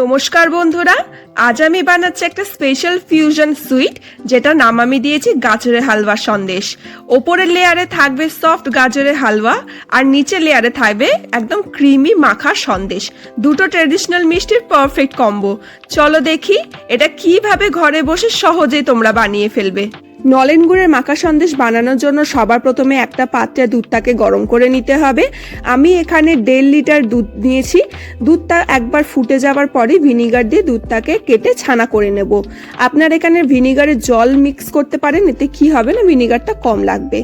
নমস্কার বন্ধুরা, আজ আমি বানাচ্ছি একটা স্পেশাল ফিউশন সুইট যেটা নাম আমি দিয়েছি গাজরের হালুয়া সন্দেশ। ওপরের লেয়ারে থাকবে সফট গাজরের হালুয়া আর নিচের লেয়ারে থাকবে একদম ক্রিমি মাখা সন্দেশ। দুটো ট্রেডিশনাল মিষ্টির পারফেক্ট কম্বো চলো দেখি, এটা কীভাবে ঘরে বসে সহজেই তোমরা বানিয়ে ফেলবে। নলেন গুড়ের মাখা সন্দেশ বানানোর জন্য সবার প্রথমে একটা পাত্রে দুধটাকে গরম করে নিতে হবে। আমি এখানে দেড় লিটার দুধ নিয়েছি। দুধটা একবার ফুটে যাওয়ার পরে ভিনিগার দিয়ে দুধটাকে কেটে ছানা করে নেব। আপনার এখানে ভিনিগারে জল মিক্স করতে পারেন, এতে কি হবে না, ভিনিগারটা কম লাগবে।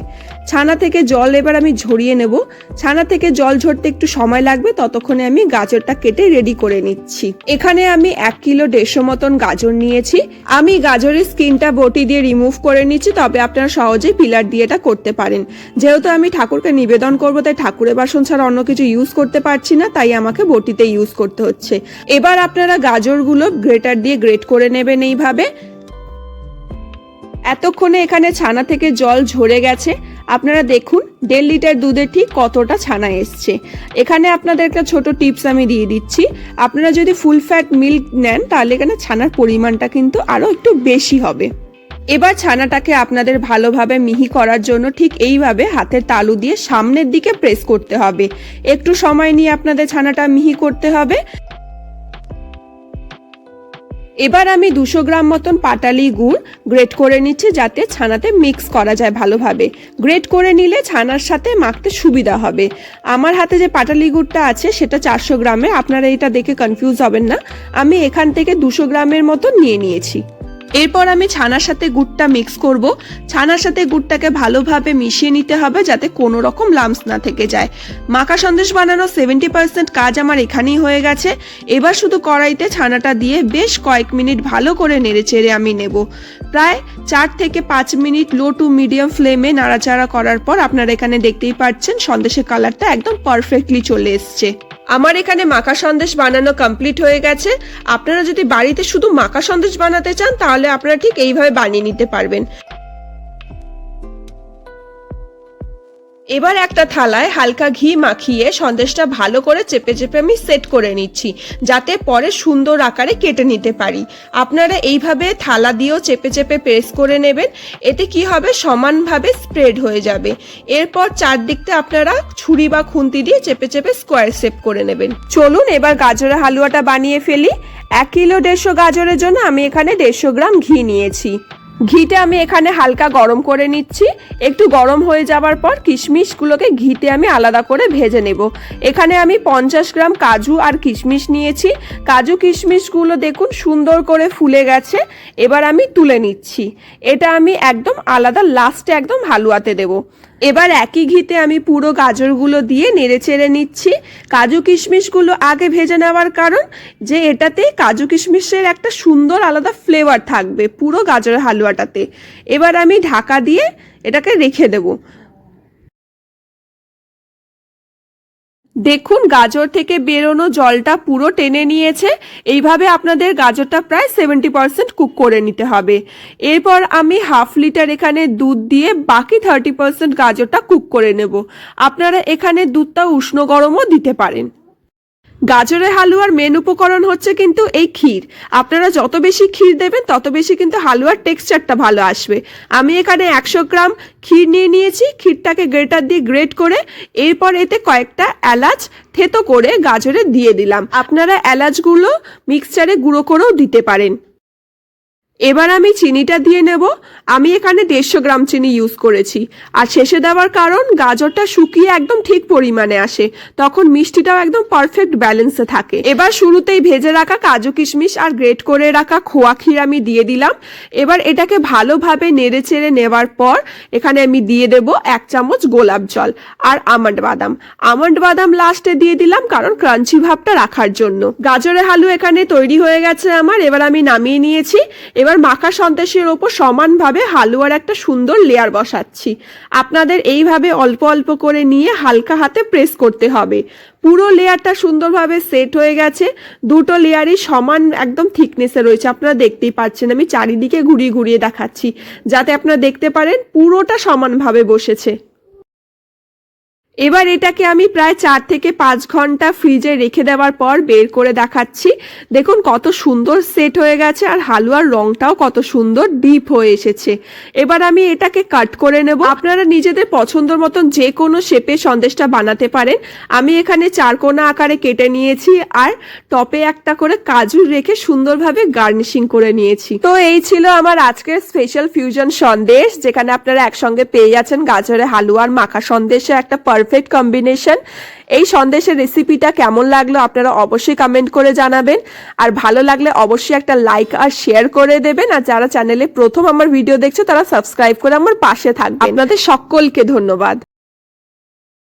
ছানা থেকে জল এবার আমি ঝরিয়ে নেব। ছানা থেকে জল ঝরতে একটু সময় লাগবে, ততক্ষণে আমি গাজরটা কেটে রেডি করে নিচ্ছি। এখানে আমি এক কিলো দেড়শো মতন গাজর নিয়েছি। আমি গাজরের স্কিনটা বটি দিয়ে রিমুভ করে নিচ্ছি, তবে আপনারা সহজেই পিলার দিয়ে এটা করতে পারেন। যেহেতু আমি ঠাকুরকে নিবেদন করব, তাই ঠাকুরের বাসন ছাড়া অন্য কিছু ইউজ করতে পারছি না, তাই আমাকে বটিতে ইউজ করতে হচ্ছে। এবার আপনারা গাজরগুলো গ্রেটার দিয়ে গ্রেট করে নেবেন এইভাবে। এতক্ষণে এখানে ছানা থেকে জল ঝরে গেছে। আপনারা দেখুন, দেড় লিটার দুধে ঠিক কতটা ছানা এসছে। এখানে আপনাদের একটা ছোট টিপস আমি দিয়ে দিচ্ছি। আপনারা যদি ফুল ফ্যাট মিল্ক নেন, তাহলে এখানে ছানার পরিমাণটা কিন্তু আরও একটু বেশি হবে। এবার ছানাটাকে আপনাদের ভালোভাবে মিহি করার জন্য ঠিক এইভাবে হাতের তালু দিয়ে সামনের দিকে প্রেস করতে হবে। একটু সময় নিয়ে আপনাদের ছানাটা মিহি করতে হবে। এবার আমি দুশো গ্রাম মতন পাটালি গুড় গ্রেট করে নিচ্ছি যাতে ছানাতে মিক্স করা যায় ভালোভাবে। গ্রেট করে নিলে ছানার সাথে মাখতে সুবিধা হবে। আমার হাতে যে পাটালি গুড়টা আছে সেটা চারশো গ্রামে আপনারা এটা দেখে কনফিউজ হবেন না। আমি এখান থেকে দুশো গ্রামের মতন নিয়ে নিয়েছি। এরপর আমি ছানার সাথে গুড়টা মিক্স করব। ছানার সাথে গুড়টাকে ভালোভাবে মিশিয়ে নিতে হবে যাতে কোনো রকম লামস না থেকে যায়। মাখা সন্দেশ বানানো সেভেন্টি পার্সেন্ট কাজ আমার এখানেই হয়ে গেছে। এবার শুধু কড়াইতে ছানাটা দিয়ে বেশ কয়েক মিনিট ভালো করে নেড়ে চেড়ে আমি নেব। প্রায় চার থেকে পাঁচ মিনিট লো টু মিডিয়াম ফ্লেমে নাড়াচাড়া করার পর আপনারা এখানে দেখতেই পাচ্ছেন সন্দেশের কালারটা একদম পারফেক্টলি চলে এসছে। আমার এখানে মাখা সন্দেশ বানানো কমপ্লিট হয়ে গেছে। আপনারা যদি বাড়িতে শুধু মাখা সন্দেশ বানাতে চান, তাহলে আপনারা ঠিক এইভাবে বানিয়ে নিতে পারবেন। এবার একটা থালায় হালকা ঘি মাখিয়ে সন্দেশটা ভালো করে চেপে চেপে আমি সেট করে নিচ্ছি, যাতে পরে সুন্দর আকারে কেটে নিতে পারি। আপনারা এইভাবে থালা দিয়েও চেপে চেপে প্রেস করে নেবেন, এতে কি হবে সমানভাবে স্প্রেড হয়ে যাবে। এরপর চারদিকটা আপনারা ছুরি বা খুন্তি দিয়ে চেপে চেপে স্কোয়ার শেপ করে নেবেন। চলুন এবার গাজরের হালুয়াটা বানিয়ে ফেলি। এক কিলো দেড়শো গাজরের জন্য আমি এখানে দেড়শো গ্রাম ঘি নিয়েছি। ঘিটা আমি এখানে হালকা গরম করে নিচ্ছি। একটু গরম হয়ে যাওয়ার পর কিশমিশগুলোকে ঘিতে আমি আলাদা করে ভেজে নেব। এখানে আমি পঞ্চাশ গ্রাম কাজু আর কিশমিশ নিয়েছি। কাজু কিশমিশগুলো দেখুন সুন্দর করে ফুলে গেছে। এবার আমি তুলে নিচ্ছি। এটা আমি একদম আলাদা লাস্টে একদম হালুয়াতে দেব। এবার একই ঘিতে আমি পুরো গাজরগুলো দিয়ে নেড়ে চেড়ে নিচ্ছি। কাজু কিশমিশগুলো আগে ভেজে নেওয়ার কারণ যে এটাতে কাজু কিশমিশের একটা সুন্দর আলাদা ফ্লেভার থাকবে। পুরো গাজরের হালুয়াটাতে এবার আমি ঢাকা দিয়ে এটাকে রেখে দেবো। দেখুন, গাজর থেকে বেরোনো জলটা পুরো টেনে নিয়েছে। এইভাবে আপনাদের গাজরটা প্রায় সেভেন্টি পার্সেন্ট কুক করে নিতে হবে। এরপর আমি হাফ লিটার এখানে দুধ দিয়ে বাকি থার্টি পার্সেন্ট গাজরটা কুক করে নেব। আপনারা এখানে দুধটা উষ্ণ গরমও দিতে পারেন। গাজরের হালুয়ার মেন উপকরণ হচ্ছে কিন্তু এই ক্ষীর। আপনারা যত বেশি ক্ষীর দেবেন, তত বেশি কিন্তু হালুয়ার টেক্সচারটা ভালো আসবে। আমি এখানে একশো গ্রাম ক্ষীর নিয়ে নিয়েছি। ক্ষীরটাকে গ্রেটার দিয়ে গ্রেট করে এরপর এতে কয়েকটা এলাচ থেতো করে গাজরে দিয়ে দিলাম। আপনারা এলাচগুলো মিক্সচারে গুঁড়ো করেও দিতে পারেন। এবার আমি চিনিটা দিয়ে নেব। আমি এখানে দেড়শো গ্রাম চিনি ইউজ করেছি। আর শেষে দেওয়ার কারণ, গাজরটা শুকিয়ে একদম ঠিক পরিমাণে আসে। তখন মিষ্টিটাও একদম পারফেক্ট ব্যালেন্সে থাকে। এবার শুরুতেই ভেজে রাখা কাজু কিশমিশ আর গ্রেট করে রাখা খোয়া ক্ষীর আমি দিয়ে দিলাম। এবার এটাকে ভালোভাবে নেড়ে চেড়ে নেওয়ার পর, এখানে আমি দিয়ে দেব এক চামচ গোলাপ জল আর আমন্ড বাদাম। আমন্ড বাদাম লাস্টে দিয়ে দিলাম কারণ ক্রাঞ্চি ভাবটা রাখার জন্য। গাজরের হালু এখানে তৈরি হয়ে গেছে আমার। এবার আমি নামিয়ে নিয়েছি। এবার মাখা সন্দেশের ওপর সমানভাবে হালুয়ার একটা সুন্দর লেয়ার বসাচ্ছি। আপনাদের এইভাবে অল্প অল্প করে নিয়ে হালকা হাতে প্রেস করতে হবে। পুরো লেয়ারটা সুন্দরভাবে সেট হয়ে গেছে। দুটো লেয়ারই সমান একদম থিকনেসে রয়েছে। আপনারা দেখতেই পাচ্ছেন, আমি চারিদিকে ঘুরিয়ে ঘুরিয়ে দেখাচ্ছি। যাতে আপনারা দেখতে পারেন, পুরোটা সমানভাবে বসেছে। এবার এটাকে আমি প্রায় চার থেকে পাঁচ ঘণ্টা ফ্রিজে রেখে দেওয়ার পর বের করে দেখাচ্ছি। দেখুন কত সুন্দর সেট হয়ে গেছে আর হালুয়ার রংটাও কত সুন্দর ডিপ হয়ে এসেছে। এবার আমি এটাকে কাট করে নেব। আপনারা নিজেদের পছন্দ মতন যে কোনো শেপে সন্দেশটা বানাতে পারেন। আমি এখানে চারকোনা আকারে কেটে নিয়েছি আর টপে একটা করে কাজু রেখে সুন্দরভাবে গার্নিশিং করে নিয়েছি। তো এই ছিল আমার আজকের স্পেশাল ফিউশন সন্দেশ, যেখানে আপনারা একসঙ্গে পেয়ে যাচ্ছেন গাজরে হালুয়ার মাখা সন্দেশে একটা পারফেক্ট কম্বিনেশন এই সন্দেশের রেসিপিটা কেমন লাগল আপনারা অবশ্যই কমেন্ট করে জানাবেন। আর ভালো লাগলে অবশ্যই একটা লাইক আর শেয়ার করে দেবেন। আর যারা চ্যানেলে প্রথম আমার ভিডিও দেখছে, তারা সাবস্ক্রাইব করে আমার পাশে থাকবে আপনাদের সকলকে ধন্যবাদ।